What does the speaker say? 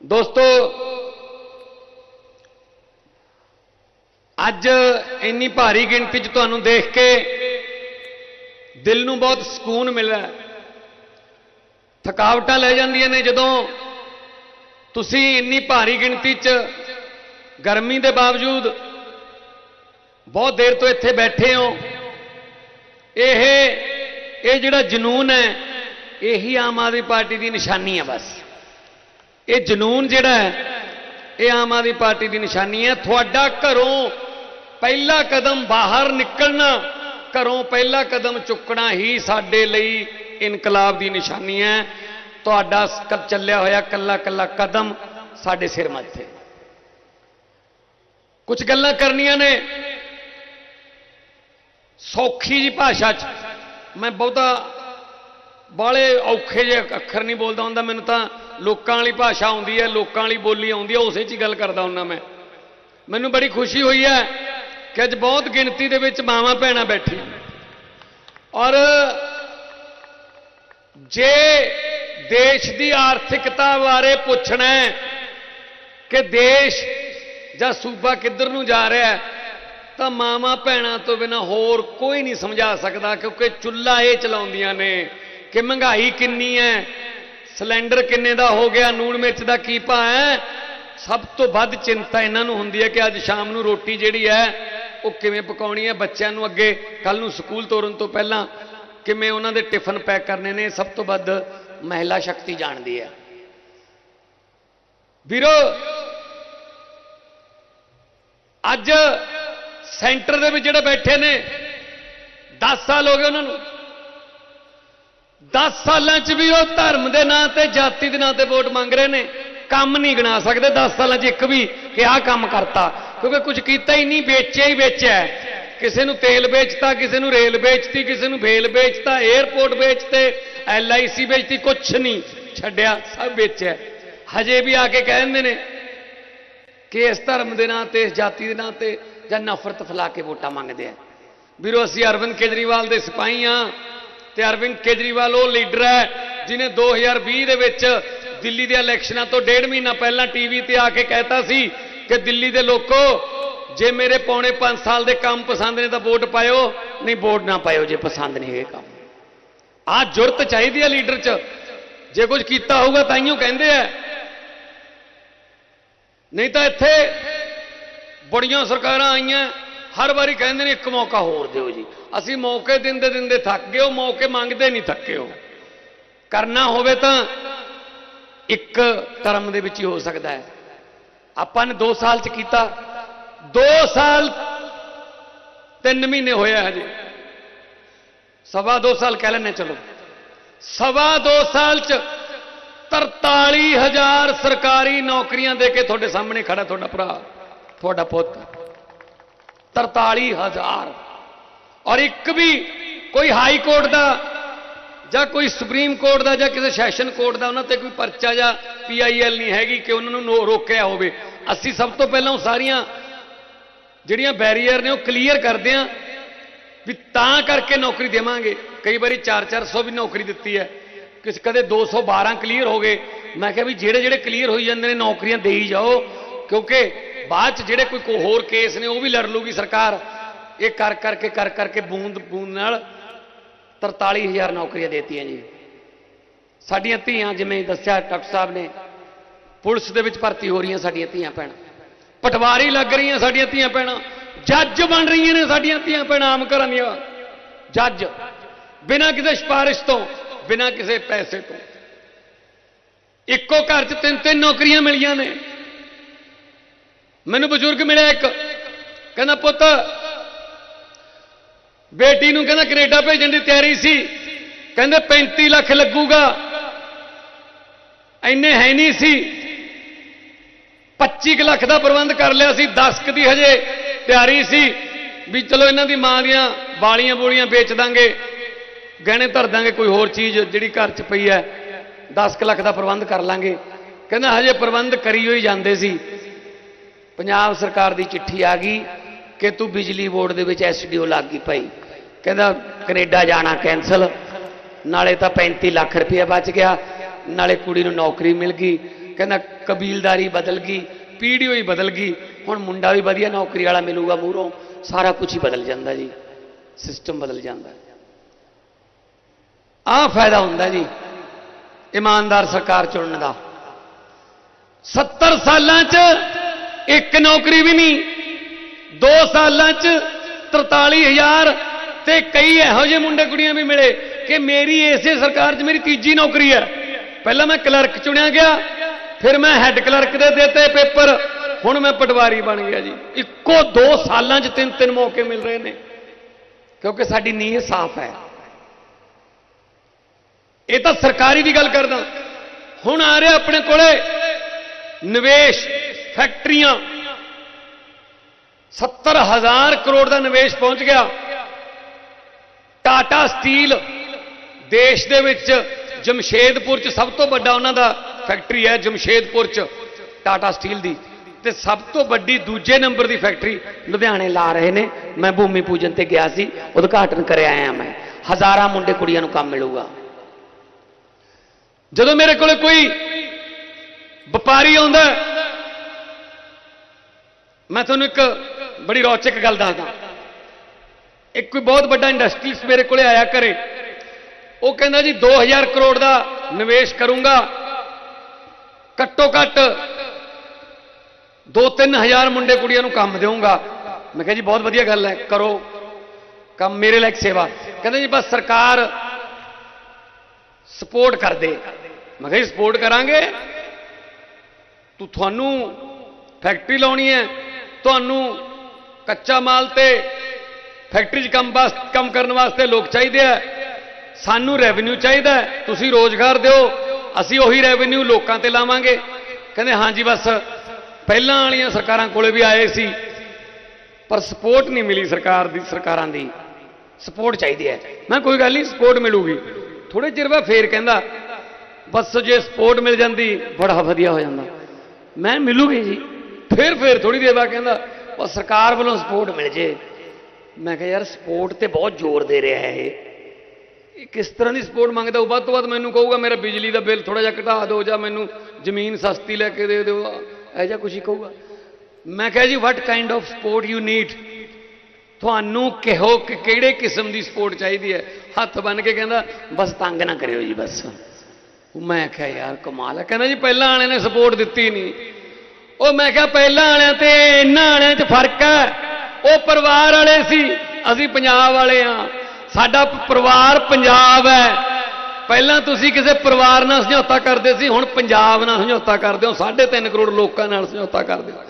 ਦੋਸਤੋ, ਅੱਜ ਇੰਨੀ ਭਾਰੀ ਗਿਣਤੀ 'ਚ ਤੁਹਾਨੂੰ ਦੇਖ ਕੇ ਦਿਲ ਨੂੰ ਬਹੁਤ ਸਕੂਨ ਮਿਲਦਾ ਥਕਾਵਟਾਂ ਲੈ ਜਾਂਦੀਆਂ ਨੇ ਜਦੋਂ ਤੁਸੀਂ ਇੰਨੀ ਭਾਰੀ ਗਿਣਤੀ 'ਚ ਗਰਮੀ ਦੇ ਬਾਵਜੂਦ ਬਹੁਤ ਦੇਰ ਤੋਂ ਇੱਥੇ ਬੈਠੇ ਹੋ। ਇਹ ਇਹ ਜਿਹੜਾ ਜਨੂਨ ਹੈ, ਇਹੀ ਆਮ ਆਦਮੀ ਪਾਰਟੀ ਦੀ ਨਿਸ਼ਾਨੀ ਹੈ ਬਸ। ਇਹ ਜਨੂਨ ਜਿਹੜਾ ਹੈ, ਇਹ ਆਮ ਆਦਮੀ ਪਾਰਟੀ ਦੀ ਨਿਸ਼ਾਨੀ ਹੈ। ਤੁਹਾਡਾ ਘਰੋਂ ਪਹਿਲਾ ਕਦਮ ਬਾਹਰ ਨਿਕਲਣਾ, ਘਰੋਂ ਪਹਿਲਾ ਕਦਮ ਚੁੱਕਣਾ ਹੀ ਸਾਡੇ ਲਈ ਇਨਕਲਾਬ ਦੀ ਨਿਸ਼ਾਨੀ ਹੈ। ਤੁਹਾਡਾ ਚੱਲਿਆ ਹੋਇਆ ਕੱਲਾ ਕੱਲਾ ਕਦਮ ਸਾਡੇ ਸਿਰ ਮੱਥੇ ਕੁਝ ਗੱਲਾਂ ਕਰਨੀਆਂ ਨੇ। ਸੌਖੀ ਜੀ ਭਾਸ਼ਾ 'ਚ ਮੈਂ ਬਹੁਤਾ ਬਾਲੇ ਔਖੇ ਜਿਹੇ ਅੱਖਰ ਨਹੀਂ ਬੋਲਦਾ ਹੁੰਦਾ, ਮੈਨੂੰ ਤਾਂ ਲੋਕਾਂ ਵਾਲੀ ਭਾਸ਼ਾ ਆਉਂਦੀ ਹੈ, ਲੋਕਾਂ ਵਾਲੀ ਬੋਲੀ ਆਉਂਦੀ ਹੈ, ਉਸੇ 'ਚ ਹੀ ਗੱਲ ਕਰਦਾ ਹੁੰਦਾ ਮੈਂ। ਮੈਨੂੰ ਬੜੀ ਖੁਸ਼ੀ ਹੋਈ ਹੈ ਕਿ ਅੱਜ ਬਹੁਤ ਗਿਣਤੀ ਦੇ ਵਿੱਚ ਮਾਵਾਂ ਭੈਣਾਂ ਬੈਠੀਆਂ ਔਰ ਜੇ ਦੇਸ਼ ਦੀ ਆਰਥਿਕਤਾ ਬਾਰੇ ਪੁੱਛਣਾ ਹੈ ਕਿ ਦੇਸ਼ ਜਾਂ ਸੂਬਾ ਕਿੱਧਰ ਨੂੰ ਜਾ ਰਿਹਾ ਹੈ, ਤਾਂ ਮਾਵਾਂ ਭੈਣਾਂ ਤੋਂ ਬਿਨਾ ਹੋਰ ਕੋਈ ਨਹੀਂ ਸਮਝਾ ਸਕਦਾ ਕਿਉਂਕਿ ਚੁੱਲ੍ਹਾ ਇਹ ਚਲਾਉਂਦੀਆਂ ਨੇ ਕਿ ਮਹਿੰਗਾਈ ਕਿੰਨੀ ਹੈ ਸਿਲੰਡਰ ਕਿੰਨੇ ਦਾ ਹੋ ਗਿਆ, ਨੂਣ ਮਿਰਚ ਦਾ ਕੀ ਭਾਅ ਹੈ? ਸਭ ਤੋਂ ਵੱਧ ਚਿੰਤਾ ਇਹਨਾਂ ਨੂੰ ਹੁੰਦੀ ਹੈ ਕਿ ਅੱਜ ਸ਼ਾਮ ਨੂੰ ਰੋਟੀ ਜਿਹੜੀ ਹੈ, ਉਹ ਕਿਵੇਂ ਪਕਾਉਣੀ ਹੈ ਬੱਚਿਆਂ ਨੂੰ ਅੱਗੇ ਕੱਲ ਨੂੰ ਸਕੂਲ ਤੋਰਨ ਤੋਂ ਪਹਿਲਾਂ ਕਿਵੇਂ ਉਹਨਾਂ ਦੇ ਟਿਫਨ ਪੈਕ ਕਰਨੇ ਨੇ ਸਭ ਤੋਂ ਵੱਧ ਮਹਿਲਾ ਸ਼ਕਤੀ ਜਾਣਦੀ ਹੈ। ਵੀਰੋ, ਅੱਜ ਸੈਂਟਰ ਦੇ ਵਿੱਚ ਜਿਹੜੇ ਬੈਠੇ ਨੇ 10 ਸਾਲ ਹੋ ਗਏ ਉਹਨਾਂ ਨੂੰ। 10 ਸਾਲਾਂ 'ਚ ਵੀ ਉਹ ਧਰਮ ਦੇ ਨਾਂ ਤੇ, ਜਾਤੀ ਦੇ ਨਾਂ ਤੇ ਵੋਟ ਮੰਗ ਰਹੇ ਨੇ। ਕੰਮ ਨਹੀਂ ਗਿਣਾ ਸਕਦੇ। 10 ਸਾਲਾਂ 'ਚ ਇੱਕ ਵੀ ਕਿ ਆਹ ਕੰਮ ਕਰਤਾ। ਕਿਉਂਕਿ ਕੁਝ ਕੀਤਾ ਹੀ ਨਹੀਂ, ਵੇਚਿਆ ਹੀ ਵੇਚਿਆ ਕਿਸੇ ਨੂੰ ਤੇਲ ਵੇਚਤਾ, ਕਿਸੇ ਨੂੰ ਰੇਲ ਵੇਚਤੀ, ਕਿਸੇ ਨੂੰ ਵੇਲ ਵੇਚਤਾ 에어ਪੋਰਟ ਵੇਚਤੇ ਐਲਆਈਸੀ ਵੇਚਤੀ, ਕੁਛ ਨਹੀਂ ਛੱਡਿਆ, ਸਭ ਵੇਚਿਆ। ਹਜੇ ਵੀ ਆ ਕੇ ਕਹਿੰਦੇ ਨੇ ਕਿ ਇਸ ਧਰਮ ਦੇ ਨਾਂ ਤੇ, ਇਸ ਜਾਤੀ ਦੇ ਨਾਂ ਤੇ ਜਾਂ ਨਫ਼ਰਤ ਫੈਲਾ ਕੇ ਵੋਟਾਂ ਮੰਗਦੇ ਆ। ਵੀਰੋ, ਅਸੀਂ ਅਰਵਿੰਦ ਕੇਜਰੀਵਾਲ ਦੇ ਸਿਪਾਹੀ ਆ ਤੇ ਅਰਵਿੰਦ ਕੇਜਰੀਵਾਲ, ਉਹ ਲੀਡਰ ਹੈ, ਜਿਨੇ 2020 ਦੇ ਵਿੱਚ ਦਿੱਲੀ ਦੇ ਇਲੈਕਸ਼ਨਾਂ ਤੋਂ ਡੇਢ ਮਹੀਨਾ ਪਹਿਲਾਂ ਟੀਵੀ ਤੇ ਆ ਕੇ ਕਹਿਤਾ ਸੀ ਕਿ ਦਿੱਲੀ ਦੇ ਲੋਕੋ, ਜੇ ਮੇਰੇ ਪੌਣੇ 5 ਸਾਲ ਦੇ ਕੰਮ ਪਸੰਦ ਨੇ ਤਾਂ ਵੋਟ ਪਾਇਓ, ਨਹੀਂ ਵੋਟ ਨਾ ਪਾਇਓ ਜੇ ਪਸੰਦ ਨਹੀਂ ਇਹ ਕੰਮ। ਆਹ ਜੁਰਤ ਚਾਹੀਦੀ ਹੈ ਲੀਡਰ 'ਚ। ਜੇ ਕੁਝ ਕੀਤਾ ਹੋਊਗਾ ਤਾਂ ਤਾਈਓ ਕਹਿੰਦੇ ਆ। ਨਹੀਂ ਤਾਂ ਇੱਥੇ ਬੜੀਆਂ ਸਰਕਾਰਾਂ ਆਈਆਂ ਹਰ ਵਾਰੀ ਕਹਿੰਦੇ ਨੇ ਇੱਕ ਮੌਕਾ ਹੋਰ ਦਿਓ ਜੀ। ਅਸੀਂ ਮੌਕੇ ਦਿੰਦੇ ਦਿੰਦੇ ਥੱਕ ਗਏ, ਉਹ ਮੌਕੇ ਮੰਗਦੇ ਨਹੀਂ ਥੱਕੇ ਹੋ ਕਰਨਾ ਹੋਵੇ ਤਾਂ ਇੱਕ ਧਰਮ ਦੇ ਵਿੱਚ ਹੀ ਹੋ ਸਕਦਾ ਹੈ। ਆਪਾਂ ਨੇ 2 ਸਾਲ ਚ ਕੀਤਾ। 2 ਸਾਲ 3 ਮਹੀਨੇ ਹੋਇਆ ਹਜੇ। ਸਵਾ 2 ਸਾਲ ਕਹਿ ਲੈਣੇ ਚਲੋ। ਸਵਾ 2 ਸਾਲ ਚ 43000 ਸਰਕਾਰੀ ਨੌਕਰੀਆਂ ਦੇ ਕੇ ਤੁਹਾਡੇ ਸਾਹਮਣੇ ਖੜਾ ਤੁਹਾਡਾ ਭਰਾ, ਤੁਹਾਡਾ ਪੁੱਤ। 43000 ਔਰ ਇੱਕ ਵੀ ਕੋਈ ਹਾਈ ਕੋਰਟ ਦਾ ਜਾਂ ਕੋਈ ਸੁਪਰੀਮ ਕੋਰਟ ਦਾ ਜਾਂ ਕਿਸੇ ਸੈਸ਼ਨ ਕੋਰਟ ਦਾ ਉਹਨਾਂ ਤੇ ਕੋਈ ਪਰਚਾ ਜਾਂ ਪੀਆਈਐਲ ਨਹੀਂ ਹੈਗੀ ਕਿ ਉਹਨਾਂ ਨੂੰ ਨੋ- ਰੋਕਿਆ ਹੋਵੇ। ਅਸੀਂ ਸਭ ਤੋਂ ਪਹਿਲਾਂ ਉਹ ਸਾਰੀਆਂ ਜਿਹੜੀਆਂ ਬੈਰੀਅਰ ਨੇ ਉਹ ਕਲੀਅਰ ਕਰਦੇ ਆਂ ਵੀ ਤਾਂ ਕਰਕੇ ਨੌਕਰੀ ਦੇਵਾਂਗੇ। ਕਈ ਵਾਰੀ 4-400 ਵੀ ਨੌਕਰੀ ਦਿੱਤੀ ਹੈ। ਕਿਸ ਕਦੇ 212 ਕਲੀਅਰ ਹੋ ਗਏ। ਮੈਂ ਕਿਹਾ ਵੀ ਜਿਹੜੇ ਜਿਹੜੇ ਕਲੀਅਰ ਹੋਈ ਜਾਂਦੇ ਨੇ ਨੌਕਰੀਆਂ ਦੇਈ ਜਾਓ, ਕਿਉਂਕਿ ਬਾਅਦ ਚ ਜਿਹੜੇ ਕੋਈ ਕੋ- ਹੋਰ ਕੇਸ ਨੇ, ਉਹ ਵੀ ਲੜ ਲੂਗੀ ਸਰਕਾਰ। ਇਹ ਕਰ ਕਰਕੇ ਕਰ ਕਰਕੇ ਬੂੰਦ ਬੂੰਦ ਨਾਲ 43000 ਨੌਕਰੀਆਂ ਦੇਤੀਆਂ ਜੀ। ਸਾਡੀਆਂ ਧੀਆਂ, ਜਿਵੇਂ ਦੱਸਿਆ ਡਾਕਟਰ ਸਾਹਿਬ ਨੇ, ਪੁਲਿਸ ਦੇ ਵਿੱਚ ਭਰਤੀ ਹੋ ਰਹੀਆਂ ਸਾਡੀਆਂ ਧੀਆਂ ਭੈਣਾਂ। ਪਟਵਾਰੀ ਲੱਗ ਰਹੀਆਂ ਸਾਡੀਆਂ ਧੀਆਂ ਭੈਣਾਂ। ਜੱਜ ਬਣ ਰਹੀਆਂ ਨੇ ਸਾਡੀਆਂ ਧੀਆਂ ਭੈਣਾਂ, ਆਮ ਘਰਾਂ ਦੀਆਂ। ਜੱਜ, ਬਿਨਾਂ ਕਿਸੇ ਸਿਫਾਰਿਸ਼ ਤੋਂ, ਬਿਨਾਂ ਕਿਸੇ ਪੈਸੇ ਤੋਂ। ਇੱਕੋ ਘਰ 'ਚ ਤਿੰਨ ਤਿੰਨ ਨੌਕਰੀਆਂ ਮਿਲੀਆਂ ਨੇ। ਮੈਨੂੰ ਬਜ਼ੁਰਗ ਮਿਲਿਆ ਇੱਕ। ਕਹਿੰਦਾ, ਪੁੱਤ, ਬੇਟੀ ਨੂੰ ਕਹਿੰਦਾ ਕੈਨੇਡਾ ਭੇਜਣ ਦੀ ਤਿਆਰੀ ਸੀ। ਕਹਿੰਦੇ 35 ਲੱਖ ਲੱਗੂਗਾ। ਐਨੇ ਹੈ ਨਹੀਂ ਸੀ। 25 ਕੁ ਲੱਖ ਦਾ ਪ੍ਰਬੰਧ ਕਰ ਲਿਆ ਸੀ 10 ਕੁ ਦੀ ਹਜੇ ਤਿਆਰੀ ਸੀ। ਵੀ ਚਲੋ ਇਹਨਾਂ ਦੀ ਮਾਂ ਦੀਆਂ ਬਾਲੀਆਂ ਬੋਲੀਆਂ ਵੇਚ ਦਾਂਗੇ। ਗਹਿਣੇ ਧਰ ਦਾਂਗੇ, ਕੋਈ ਹੋਰ ਚੀਜ਼ ਜਿਹੜੀ ਘਰ 'ਚ ਪਈ ਹੈ। 10 ਕੁ ਲੱਖ ਦਾ ਪ੍ਰਬੰਧ ਕਰ ਲਾਂਗੇ। ਕਹਿੰਦਾ, ਹਜੇ ਪ੍ਰਬੰਧ ਕਰੀ ਹੋਈ ਜਾਂਦੇ ਸੀ। ਪੰਜਾਬ ਸਰਕਾਰ ਦੀ ਚਿੱਠੀ ਆ ਗਈ ਕਿ ਤੂੰ ਬਿਜਲੀ ਬੋਰਡ ਦੇ ਵਿੱਚ ਐਸਡੀਓ ਲੱਗ ਗਈ ਭਾਈ। ਕਹਿੰਦਾ ਕੈਨੇਡਾ ਜਾਣਾ ਕੈਨਸਲ ਨਾਲੇ ਤਾਂ 35 ਲੱਖ ਰੁਪਏ ਬਚ ਗਿਆ। ਨਾਲੇ ਕੁੜੀ ਨੂੰ ਨੌਕਰੀ ਮਿਲ ਗਈ। ਕਹਿੰਦਾ ਕਬੀਲਦਾਰੀ ਬਦਲ ਗਈ ਪੀੜ੍ਹੀ ਹੀ ਬਦਲ ਗਈ। ਹੁਣ ਮੁੰਡਾ ਵੀ ਵਧੀਆ ਨੌਕਰੀ ਵਾਲਾ ਮਿਲੂਗਾ ਮੂਹਰੋਂ। ਸਾਰਾ ਕੁਝ ਹੀ ਬਦਲ ਜਾਂਦਾ ਜੀ। ਸਿਸਟਮ ਬਦਲ ਜਾਂਦਾ। ਆਹ ਫਾਇਦਾ ਹੁੰਦਾ ਜੀ ਇਮਾਨਦਾਰ ਸਰਕਾਰ ਚੁਣਨ ਦਾ। 70 ਸਾਲਾਂ 'ਚ ਇੱਕ ਨੌਕਰੀ ਵੀ ਨਹੀਂ। 2 ਸਾਲਾਂ 'ਚ 43000 ਤੇ ਕਈ ਇਹੋ ਜਿਹੇ ਮੁੰਡੇ ਕੁੜੀਆਂ ਵੀ ਮਿਲੇ ਕਿ ਮੇਰੀ ਇਸੇ ਸਰਕਾਰ 'ਚ ਮੇਰੀ ਤੀਜੀ ਨੌਕਰੀ ਹੈ। ਪਹਿਲਾਂ ਮੈਂ ਕਲਰਕ ਚੁਣਿਆ ਗਿਆ, ਫਿਰ ਮੈਂ ਹੈੱਡ ਕਲਰਕ ਦੇ ਦਿੱਤੇ ਪੇਪਰ, ਹੁਣ ਮੈਂ ਪਟਵਾਰੀ ਬਣ ਗਿਆ ਜੀ। ਇੱਕੋ 2 ਸਾਲਾਂ 'ਚ ਤਿੰਨ ਤਿੰਨ ਮੌਕੇ ਮਿਲ ਰਹੇ ਨੇ, ਕਿਉਂਕਿ ਸਾਡੀ ਨੀਅਤ ਸਾਫ਼ ਹੈ। ਇਹ ਤਾਂ ਸਰਕਾਰੀ ਦੀ ਗੱਲ ਕਰਦਾ। ਹੁਣ ਆ ਰਿਹਾ ਆਪਣੇ ਕੋਲੇ ਨਿਵੇਸ਼ ਫੈਕਟਰੀਆਂ। 70000 ਕਰੋੜ ਦਾ ਨਿਵੇਸ਼ ਪਹੁੰਚ ਗਿਆ। ਟਾਟਾ ਸਟੀਲ ਦੇਸ਼ ਦੇ ਵਿੱਚ ਜਮਸ਼ੇਦਪੁਰ ਚ ਸਭ ਤੋਂ ਵੱਡਾ ਉਹਨਾਂ ਦਾ ਫੈਕਟਰੀ ਹੈ, ਜਮਸ਼ੇਦਪੁਰ ਚ, ਟਾਟਾ ਸਟੀਲ ਦੀ। ਤੇ ਸਭ ਤੋਂ ਵੱਡੀ ਦੂਜੇ ਨੰਬਰ ਦੀ ਫੈਕਟਰੀ ਲੁਧਿਆਣੇ ਲਾ ਰਹੇ ਨੇ। ਮੈਂ ਭੂਮੀ ਪੂਜਨ ਤੇ ਗਿਆ ਸੀ, ਉਦਘਾਟਨ ਕਰ ਆਇਆ ਮੈਂ। ਹਜ਼ਾਰਾਂ ਮੁੰਡੇ ਕੁੜੀਆਂ ਨੂੰ ਕੰਮ ਮਿਲੂਗਾ। ਜਦੋਂ ਮੇਰੇ ਕੋਲੇ ਕੋਈ ਵਪਾਰੀ ਆਉਂਦਾ ਮੈਂ ਤੁਹਾਨੂੰ ਇੱਕ ਬੜੀ ਰੌਚਕ ਗੱਲ ਦੱਸਦਾ। ਇੱਕ ਕੋਈ ਬਹੁਤ ਵੱਡਾ ਇੰਡਸਟਰੀਸ ਮੇਰੇ ਕੋਲੇ ਆਇਆ ਕਰੇ। ਉਹ ਕਹਿੰਦਾ ਜੀ 2000 ਕਰੋੜ ਦਾ ਨਿਵੇਸ਼ ਕਰੂੰਗਾ। ਘੱਟੋ ਘੱਟ 2-3000 ਮੁੰਡੇ ਕੁੜੀਆਂ ਨੂੰ ਕੰਮ ਦੇਵਾਂਗਾ ਮੈਂ ਕਿਹਾ ਜੀ, ਬਹੁਤ ਵਧੀਆ ਗੱਲ ਹੈ, ਕਰੋ। ਕੰਮ ਮੇਰੇ ਲਈ ਸੇਵਾ। ਕਹਿੰਦਾ ਜੀ, ਬਸ ਸਰਕਾਰ ਸਪੋਰਟ ਕਰ ਦੇ। ਮੈਂ ਕਿਹਾ ਜੀ ਸਪੋਰਟ ਕਰਾਂਗੇ। ਤੂੰ ਤੁਹਾਨੂੰ ਫੈਕਟਰੀ ਲਾਉਣੀ ਹੈ। ਤੁਹਾਨੂੰ ਕੱਚਾ ਮਾਲ ਤੇ ਫੈਕਟਰੀ 'ਚ ਕੰਮ ਵਾਸਤੇ ਕੰਮ ਕਰਨ ਵਾਸਤੇ ਲੋਕ ਚਾਹੀਦੇ ਆ। ਸਾਨੂੰ ਰੈਵਨਿਊ ਚਾਹੀਦਾ ਤੁਸੀਂ ਰੋਜ਼ਗਾਰ ਦਿਓ। ਅਸੀਂ ਉਹੀ ਰੈਵਨਿਊ ਲੋਕਾਂ ਤੇ ਲਾਵਾਂਗੇ। ਕਹਿੰਦੇ, ਹਾਂਜੀ, ਬਸ। ਪਹਿਲਾਂ ਵਾਲੀਆਂ ਸਰਕਾਰਾਂ ਕੋਲੇ ਵੀ ਆਏ ਸੀ, ਪਰ ਸਪੋਰਟ ਨਹੀਂ ਮਿਲੀ ਸਰਕਾਰ ਦੀ, ਸਰਕਾਰਾਂ ਦੀ। ਸਪੋਰਟ ਚਾਹੀਦੀ ਹੈ। ਮੈਂ ਕੋਈ ਗੱਲ ਨਹੀਂ ਸਪੋਰਟ ਮਿਲੂਗੀ। ਥੋੜੇ ਚਿਰ ਬਾਅਦ ਫੇਰ ਕਹਿੰਦਾ, ਬਸ ਜੇ ਸਪੋਰਟ ਮਿਲ ਜਾਂਦੀ, ਬੜਾ ਵਧੀਆ ਹੋ ਜਾਂਦਾ। ਮੈਂ ਮਿਲੂਗੀ ਜੀ। ਫਿਰ ਫਿਰ ਥੋੜੀ ਦੇਰ ਬਾਅਦ ਕਹਿੰਦਾ, ਉਹ ਸਰਕਾਰ ਵੱਲੋਂ ਸਪੋਰਟ ਮਿਲ ਜੇ। ਮੈਂ ਕਿਹਾ, ਯਾਰ ਸਪੋਰਟ ਤੇ ਬਹੁਤ ਜ਼ੋਰ ਦੇ ਰਿਹਾ ਹੈ ਇਹ। ਇਹ ਕਿਸ ਤਰ੍ਹਾਂ ਦੀ ਸਪੋਰਟ ਮੰਗਦਾ ਉਹ? ਵੱਧ ਤੋਂ ਵੱਧ ਮੈਨੂੰ ਕਹੂਗਾ, ਮੇਰਾ ਬਿਜਲੀ ਦਾ ਬਿੱਲ ਥੋੜਾ ਜਿਹਾ ਘਟਾ ਦਿਓ ਜਾਂ ਮੈਨੂੰ ਜ਼ਮੀਨ ਸਸਤੀ ਲੈ ਕੇ ਦੇ ਦਿਓ। ਇਹ ਜਿਹਾ ਕੁਝ ਹੀ ਕਹੂਗਾ। ਮੈਂ ਕਿਹਾ ਜੀ what kind of support you need ਤੁਹਾਨੂੰ ਕਿਹੋ ਕਿ ਕਿਹੜੇ ਕਿਸਮ ਦੀ ਸਪੋਰਟ ਚਾਹੀਦੀ ਹੈ? ਹੱਥ ਬੰਨ ਕੇ ਕਹਿੰਦਾ, ਬਸ ਤੰਗ ਨਾ ਕਰਿਓ ਜੀ, ਬਸ। ਮੈਂ ਕਿਹਾ, ਯਾਰ ਕਮਾਲ ਹੈ। ਕਹਿੰਦਾ ਜੀ, ਪਹਿਲਾਂ ਵਾਲਿਆਂ ਨੇ ਸਪੋਰਟ ਦਿੱਤੀ ਨਹੀਂ। ਉਹ ਮੈਂ ਕਿਹਾ ਪਹਿਲਾਂ ਵਾਲਿਆਂ ਤੇ ਇਹਨਾਂ ਵਾਲਿਆਂ 'ਚ ਫ਼ਰਕ ਹੈ। ਉਹ ਪਰਿਵਾਰ ਵਾਲੇ ਸੀ, ਅਸੀਂ ਪੰਜਾਬ ਵਾਲੇ ਆ ਸਾਡਾ ਪਰਿਵਾਰ ਪੰਜਾਬ ਹੈ। ਪਹਿਲਾਂ ਤੁਸੀਂ ਕਿਸੇ ਪਰਿਵਾਰ ਨਾਲ ਸਮਝੌਤਾ ਕਰਦੇ ਸੀ, ਹੁਣ ਪੰਜਾਬ ਨਾਲ ਸਮਝੌਤਾ ਕਰਦੇ ਹੋ। 3.5 ਕਰੋੜ ਲੋਕਾਂ ਨਾਲ ਸਮਝੌਤਾ ਕਰਦੇ ਹੋ।